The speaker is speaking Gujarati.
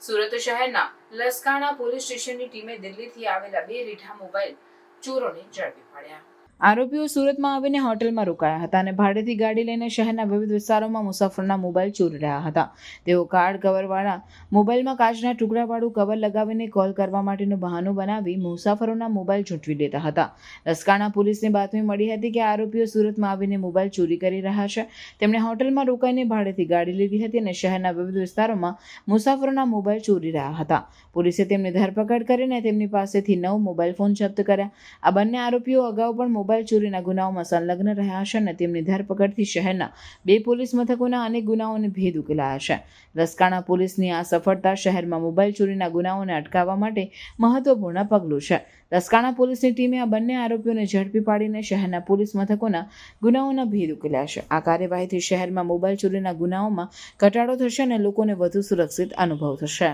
સુરત શહેરના લસકાણા પોલીસ સ્ટેશનની ટીમે દિલ્હીથી આવેલા બે રીઠા મોબાઈલ ચોરોને ઝડપી પાડ્યા. આરોપીઓ સુરતમાં આવીને હોટલમાં રોકાયા હતા અને ભાડેથી ગાડી લઈને શહેરના વિવિધ વિસ્તારોમાં મુસાફરોના મોબાઈલ ચોરી રહ્યા હતા. તેઓ કાર્ડ કવરવાળા મોબાઈલમાં કાચના ટુકડાવાળું કવર લગાવીને કોલ કરવા માટેનું બહાનું બનાવી મુસાફરોના મોબાઈલ ઝૂંટવી લેતા હતા. લસકાણા પોલીસને બાતમી મળી હતી કે આરોપીઓ સુરતમાં આવીને મોબાઈલ ચોરી કરી રહ્યા છે. તેમણે હોટેલમાં રોકાઈને ભાડેથી ગાડી લીધી હતી અને શહેરના વિવિધ વિસ્તારોમાં મુસાફરોના મોબાઈલ ચોરી રહ્યા હતા. પોલીસે તેમની ધરપકડ કરીને તેમની પાસેથી નવ મોબાઈલ ફોન જપ્ત કર્યા. આ બંને આરોપીઓ અગાઉ પણ મોબાઈલ ચોરીના ગુનાઓમાં સંલગ્ન રહ્યા છે અને તેમની ધરપકડથી શહેરના બે પોલીસ મથકોના અનેક ગુનાઓને ભેદ ઉકેલાયા છે. લસકાણા પોલીસની આ સફળતા શહેરમાં મોબાઈલ ચોરીના ગુનાઓને અટકાવવા માટે મહત્વપૂર્ણ પગલું છે. લસકાણા પોલીસની ટીમે આ બંને આરોપીઓને ઝડપી પાડીને શહેરના પોલીસ મથકોના ગુનાઓના ભેદ ઉકેલ્યા છે. આ કાર્યવાહીથી શહેરમાં મોબાઈલ ચોરીના ગુનાઓમાં ઘટાડો થશે અને લોકોને વધુ સુરક્ષિત અનુભવ થશે.